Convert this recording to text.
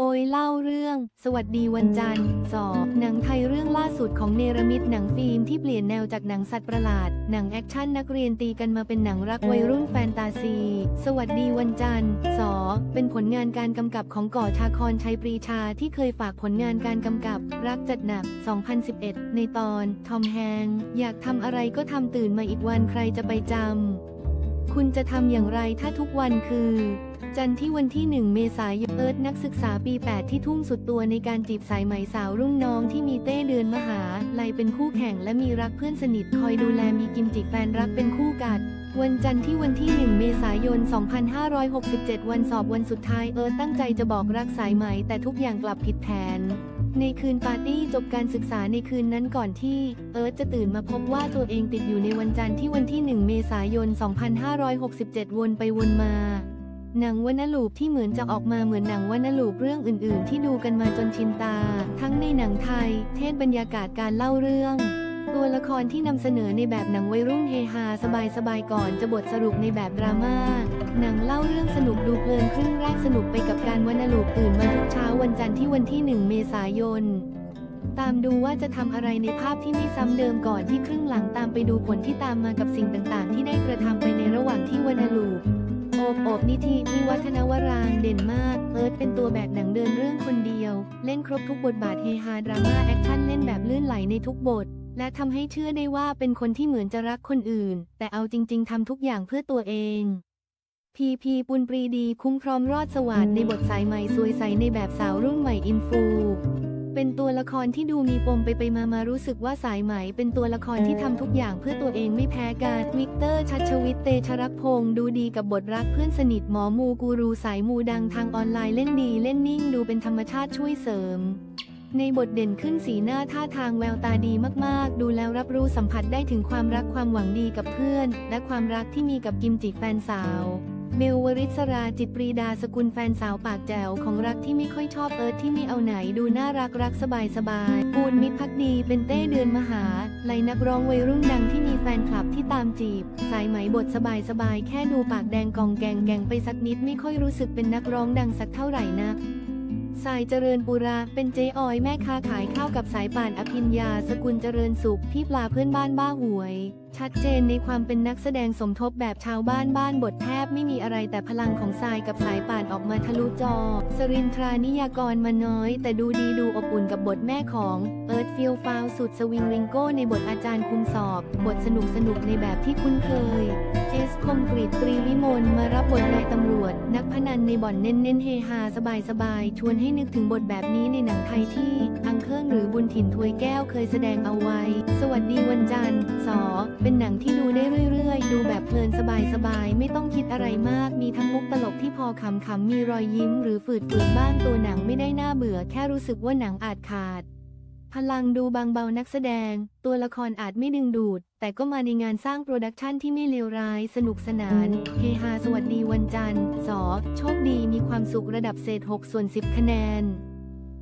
โอยเล่าเรื่อง สวัสดีวันจันทร์สอหนังไทยเรื่องล่าสุดของเนรมิตหนังฟิล์มที่เปลี่ยนแนวจากหนังสัตว์ประหลาด หนังแอคชั่นนักเรียนตีกันมาเป็นหนังรักวัยรุ่นแฟนตาซี สวัสดีวันจันทร์สอเป็นผลงานการกำกับของก่อชาคอนชัยปรีชาที่เคยฝากผลงานการกำกับ รักจัดหนัก 2011 ในตอนทอมแฮงอยากทำอะไรก็ทำตื่นมาอีกวันใครจะไปจำคุณจะทำอย่างไรถ้าทุกวันคือ จันทร์ที่วันที่ 1 เมษายนเอิร์ธนักศึกษาปี 8 ที่ทุ่งสุดตัวในการจีบสายไหมสาวรุ่นน้องที่มีเต้เดือนมหาลัยเป็นคู่แข่งและมีรักเพื่อนสนิทคอยดูแลมีกิมจิแฟนรักเป็นคู่กัด วันจันทร์ที่วันที่ 1 เมษายน 2567 วันสอบวันสุดท้ายเอิร์ธตั้งใจจะบอกรักสายไหมแต่ทุกอย่างกลับผิดแผนในคืนปาร์ตี้จบการศึกษาในคืนนั้นก่อนที่เอิร์ธจะตื่นมาพบว่าตัวเองติดอยู่ในวันจันทร์ที่วันที่ 1 เมษายน 2567 วนไปวนมา หนังวรรณลูปที่เหมือนจะออกมาเหมือนหนังวรรณลูปเรื่องอื่น ๆ ที่ดูกันมาจนชินตา ทั้งในหนังไทย เทศบรรยากาศการเล่าเรื่อง ตัวละครที่นำเสนอในแบบหนังวัยรุ่นเฮฮาสบายๆก่อนจะบทสรุปในแบบดราม่าหนังเล่าเรื่องสนุกดูเพลินครึ่งแรกสนุกไปกับการวรรณลูปตื่นมาทุกเช้าวันจันทร์ที่วันที่ 1 เมษายนตามดูว่าจะทำอะไรในภาพที่ไม่ซ้ำเดิมก่อนที่ครึ่งหลังตามไปดูผลที่ตามมากับสิ่งต่างๆ ที่ได้กระทำไปในระหว่างที่วรรณลูป บนิธิวิวัฒนวรางเด่นมาก เอิร์ธเป็นตัวแบกหนังเดินเรื่องคนเดียว เล่นครบทุกบทบาทเฮฮาดราม่าแอคชั่นเล่นแบบลื่นไหลในทุกบท และทำให้เชื่อได้ว่าเป็นคนที่เหมือนจะรักคนอื่น แต่เอาจริง ๆทำทุกอย่างเพื่อตัวเองพีพีปุณปรีดีคุ้มพร้อมรอดสวัสดในบทสายใหม่สวยใสในแบบสาวรุ่นใหม่อินฟู เป็นตัวละครที่ดูมีปมไปไปมามารู้สึกว่าสายไหมเป็นตัวละครที่ทำทุกอย่างเพื่อตัวเองไม่แพ้กันวิกเตอร์ชัชวิทย์เตชรักพงศ์ดูดีกับบทรักเพื่อนสนิทหมอมูกูรูสายมูดังทางออนไลน์เล่นดีเล่นนิ่งดูเป็นธรรมชาติช่วยเสริมในบทเด่นขึ้นสีหน้าท่าทางแววตาดีมากๆ ดูแล้วรับรู้สัมผัสได้ถึงความรักความหวังดีกับเพื่อน และความรักที่มีกับกิมจิแฟนสาว เบลวริศราจิตปรีดาสกุลแฟนสาวปากแจ๋วของรักที่ไม่ค่อยชอบเอิร์ธที่ไม่เอาไหนดูน่ารักรักสบายสบายปูนมิพักดีเป็นเต้เดือนมหาไลนักร้องวัยรุ่นดังที่มีแฟนคลับที่ตามจีบ สายไหมบทสบายสบายแค่ดูปากแดงกองแกงแกงไปสักนิดไม่ค่อยรู้สึกเป็นนักร้องดังสักเท่าไหร่นักสายเจริญปุราเป็นเจ๊ออยแม่ค้าขายข้าวกับสายป่านอภิญญา สกุลเจริญสุขพี่ปลาเพื่อนบ้านบ้าหวย ชัดเจนในความเป็นนักแสดงสมทบแบบชาวบ้านบ้านบทแทบไม่มีอะไรแต่พลังของสายกับสายป่านออกมาทะลุจอ สรินทรานิยากรมาน้อย แต่ดูดีดูอบอุ่นกับบทแม่ของเอิร์ธฟิลฟาวสุดสวิงริงโก้ในบทอาจารย์คุมสอบ บทสนุกสนุกในแบบที่คุ้นเคย เอสคมกริตตรีวิมลมารับบทนายตำรวจ นักพนันในบ่อนเน้นเน้นเฮฮาสบายสบายชวนให้นึกถึงบทแบบนี้ในหนังไทยที่ อังเคิลหรือบุญถิ่นทวยแก้วเคยแสดงเอาไว้ สวัสดีวันจันทร์ สอ เป็นหนังที่ดูได้เรื่อยๆ ดูแบบเพลินสบายๆ ไม่ต้องคิดอะไรมาก มีทั้งมุกตลกที่พอขำๆ มีรอยยิ้มหรือฝืดฝืนบ้างตัวหนังไม่ได้น่าเบื่อ แค่รู้สึกว่าหนังอาจขาด พลังดูบางเบานักแสดง ตัวละครอาจไม่ดึงดูด แต่ก็มาในงานสร้างโปรดักชันที่ไม่เลวร้าย สนุกสนาน เฮฮาสวัสดีวันจันทร์สอโชคดีมีความสุขระดับเศษ 6 ส่วน 10 คะแนน